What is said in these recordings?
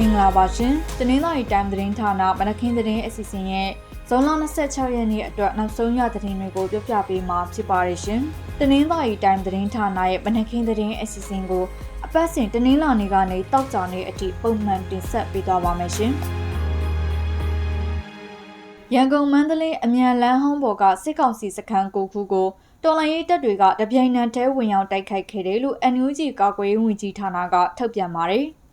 မင်္ဂလာပါရှင်။တနင်္လာရီတိုင်းသတင်းဌာနမနခင်သတင်းအစီအစဉ်ရဲ့ဇွန်လ26ရက်နေ့အတွက်နောက်ဆုံးရသတင်းတွေကိုပြပြပေးမှာဖြစ်ပါရရှင်။တနင်္လာရီတိုင်းသတင်းဌာနရဲ့မနခင်သတင်းအစီအစဉ်ကိုအပတ်စဉ်တနင်္လာနေ့ကနေတောက်ကြနေ့အထိပုံမှန်တင်ဆက်ပေးသွားပါမယ်ရှင်။ရန်ကုန်မန္တလေးအမြန်လမ်းဟောင်းပေါ်ကစစ်ကောင်စီစခန်းကိုခုကိုတော်လိုင်းရေးတပ်တွေကတပြိုင်နက်တည်းဝင်ရောက်တိုက်ခိုက်ခဲ့တယ်လို့ NUG ကာကွယ်ရေးဝန်ကြီးဌာနကထုတ်ပြန်ပါတယ်။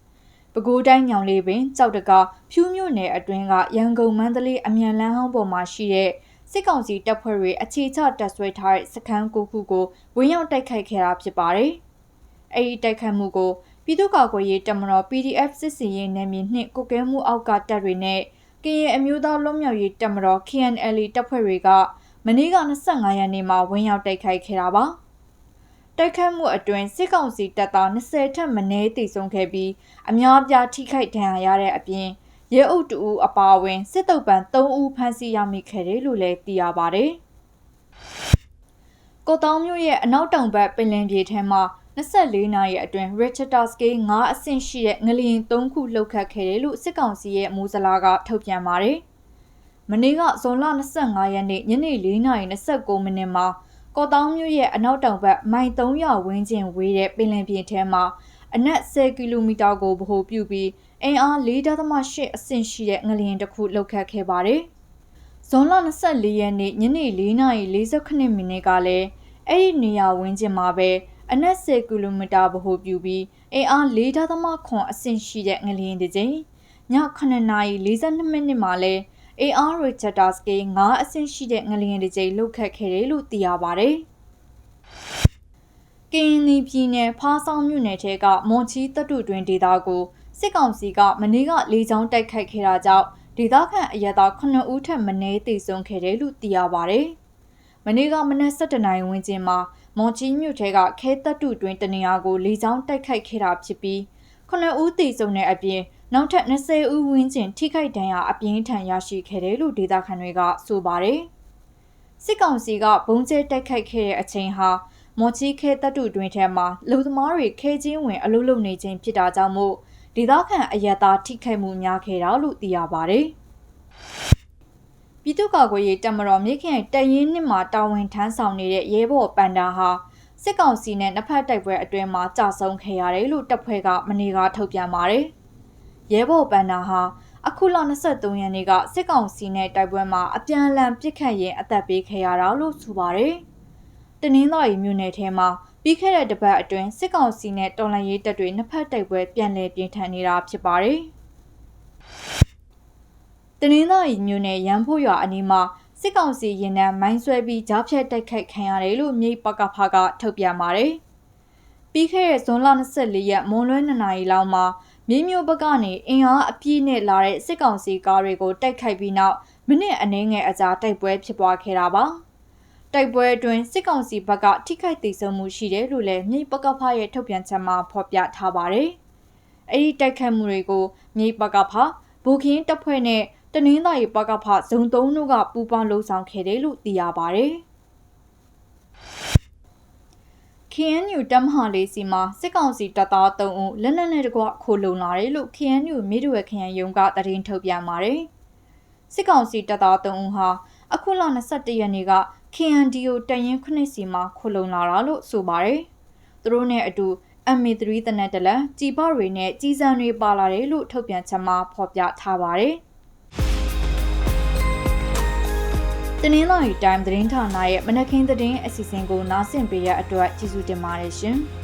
ပဲခူးတိုင်းညောင်လေးပင်ကြောက်တကဖြူးမြို့နယ်အတွင်းကရန်ကုန်မန္တလေးအမြန်လမ်းဟောင်းပေါ်မှာရှိတဲ့စစ်ကောင်စီတပ်ဖွဲ့တွေအခြေချတပ်ဆွဲထားတဲ့စခန်းကိုခုကိုဝင်းရောက်တိုက်ခိုက်ခဲ့တာဖြစ်ပါတယ်။အဲဒီတိုက်ခိုက်မှုကိုပြည်သူ့ကာကွယ်ရေးတပ်မတော် PDF စစ်စီရင်နယ်မြေနှင့်ကုကဲမှုအောက်ကတပ်တွေနဲ့ကရင်အမျိုးသားလွတ်မြောက်ရေးတပ်မတော် KNL တပ်ဖွဲ့တွေကမနေ့က25ရက်နေ့မှာဝင်းရောက်တိုက်ခိုက်ခဲ့တာပါ။ တိုက်ခတ်မှုအတွင်းစစ်ကောင်စီတပ်သား20ထက်မနည်းသေဆုံးခဲ့ပြီးအများအပြားထိခိုက်ဒဏ်ရာရတဲ့အပြင်ရဲအုပ်တူအပါအဝင်စစ်တုပ်ပန်3ဦးဖမ်းဆီးရမိခဲ့တယ်လို့လည်းသိရပါဗျ။ကိုတောင်မြို့ရဲ့အနောက်တောင်ဘက်ပင်လယ်ပြင်ထဲမှာ24နာရီအတွင်း Richter scale 9အဆင့်ရှိတဲ့ငလျင်3ခုလှုပ်ခတ်ခဲ့တယ်လို့စစ်ကောင်စီရဲ့မူစလာကထုတ်ပြန်ပါတယ်။မနေ့ကဇွန်လ25ရက်နေ့ညနေ4:29မိနစ်မှာ ကော့တောင်းမြို့ရဲ့အနောက်တောင်ဘက်မိုင်300ဝန်းကျင်ဝေးတဲ့ပင်လယ်ပြင်ထဲမှာအနက်10ကီလိုမီတာကိုဗဟိုပြုပြီးအင်အား4.8အဆင့်ရှိတဲ့ငလျင်တစ်ခုလှုပ်ခတ်ခဲ့ပါတယ်။ဇွန်လ24ရက်နေ့ညနေ4:48မိနစ်ကလည်းအဲ့ဒီနေရာဝန်းကျင်မှာပဲအနက်10ကီလိုမီတာဗဟိုပြုပြီးအင်အား4.9အဆင့်ရှိတဲ့ငလျင်တစ်ကြိမ်ည9:42မိနစ်မှာလည်း AR Richter scale 9အဆင့်ရှိတဲ့ငလျင်တစ်ကြိမ်လှုပ်ခတ်ခဲ့တယ်လို့သိရပါဗျ။ကင်းနီပြည်နယ်ဖားဆောင်မြို့နယ်ထဲကမွန်ချီတပ်တုတွင်ဒေသကိုစစ်ကောင်စီကမနေ့ကလေကြောင်းတိုက်ခိုက်ခဲ့တာကြောင့်ဒေသခံအရသာ9ဦးထက်မနည်းသေဆုံးခဲ့တယ်လို့သိရပါဗျ။မနေ့ကမနက်7:00နာရီဝန်းကျင်မှာမွန်ချီမြို့ထဲကခဲတပ်တုတွင်တနေရာကိုလေကြောင်းတိုက်ခိုက်ခဲ့တာဖြစ်ပြီး9ဦးသေဆုံးတဲ့အပြင် နောက်ထပ်20ဦးဝန်းကျင်ထိခိုက်ဒဏ်ရာအပြင်းထန်ရရှိခဲ့တယ်လို့ဒေသခံတွေကဆိုပါတယ်။စစ်ကောင်စီကဘုံကျဲတိုက်ခိုက်ခဲ့တဲ့အချိန်ဟာမော်ချီခဲတပ်တုတွင်ထဲမှာလူသမားတွေခဲချင်းဝင်အလုပ်လုပ်နေခြင်းဖြစ်တာကြောင့်မို့ဒေသခံအယက်သားထိခိုက်မှုများခဲ့တာလို့သိရပါတယ်။ပြည်သူ့ကာကွယ်ရေးတပ်မတော်မြေခင်တရင်နှစ်မှာတာဝန်ထမ်းဆောင်နေတဲ့ရဲဘော်ပန်ဒါဟာစစ်ကောင်စီနဲ့နှစ်ဖက်တိုက်ပွဲအတွင်းမှာကြာဆုံးခဲ့ရတယ်လို့တပ်ဖွဲ့ကမနေ့ကထုတ်ပြန်ပါတယ်။ ရဲဘော်ပန်နာဟာအခုလ23ရက်နေ့ကစစ်ကောင်စီနဲ့တိုက်ပွဲမှာအပြန်အလှန်ပစ်ခတ်ရင်အသက်ပေးခဲ့ရတာလို့ဆိုပါတယ်။တနင်္သာရီမြို့နယ်ထဲမှာပြီးခဲ့တဲ့တပတ်အတွင်းစစ်ကောင်စီနဲ့တော်လှန်ရေးတပ်တွေနှစ်ဖက်တိုက်ပွဲပြန်လည်ပြင်းထန်နေတာဖြစ်ပါတယ်။တနင်္သာရီမြို့နယ်ရန်ဖို့ရွာအနီးမှာစစ်ကောင်စီရင်နှံမိုင်းဆွဲပြီးကြားဖြတ်တိုက်ခိုက်ခံရတယ်လို့မြိတ်ပကဖကထုတ်ပြန်ပါတယ်။ပြီးခဲ့တဲ့ဇွန်လ24ရက်မွန်လွဲ2နာရီလောက်မှာ မြင်းမျိုးဘက်ကနေအင်အားအပြည့်နဲ့လာတဲ့စစ်ကောင်စီကားတွေကိုတိုက်ခိုက်ပြီးနောက်မိနစ်အနည်းငယ်အကြာတိုက်ပွဲဖြစ်ပွားခဲ့တာပါတိုက်ပွဲအတွင်းစစ်ကောင်စီဘက်ကထိခိုက်ဒေဆုံးမှုရှိတယ်လို့လည်းမြိတ်ပကဖရဲ့ထုတ်ပြန်ချက်မှာဖော်ပြထားပါတယ်။အဲဒီတိုက်ခိုက်မှုတွေကိုမြိတ်ပကဖဘူခင်းတပ်ဖွဲ့နဲ့တနင်္သာရီပကဖဇုံ3တို့ကပူးပေါင်းလှုပ်ဆောင်ခဲ့တယ်လို့သိရပါတယ်။ KNU တပ်မဟာလေးစီမှာစစ်ကောင်စီတပ်သား3ဦးလက်နက်နဲ့တကွခိုလုံလာတယ်လို့ KNU မြေတွယ်ခရိုင်ရုံးကသတင်းထုတ်ပြန်ပါတယ်။စစ်ကောင်စီတပ်သား3ဦးဟာအခုလ22ရက်နေ့က KNDO တရင်ခုနှစ်စီမှာခိုလုံလာတာလို့ဆိုပါတယ်။သူတို့နဲ့အတူ MA3 တနက်တလက်ကြီးပတွေနဲ့ကြီးစံတွေပါလာတယ်လို့ထုတ်ပြန်ချက်မှာဖော်ပြထားပါတယ်။ တနင်္လာရီတိုင်းသတင်းဌာနရဲ့မနက်ခင်းသတင်းအစီအစဉ်ကိုနားဆင်ပေးရတဲ့အတွက်ကျေးဇူးတင်ပါတယ်ရှင်။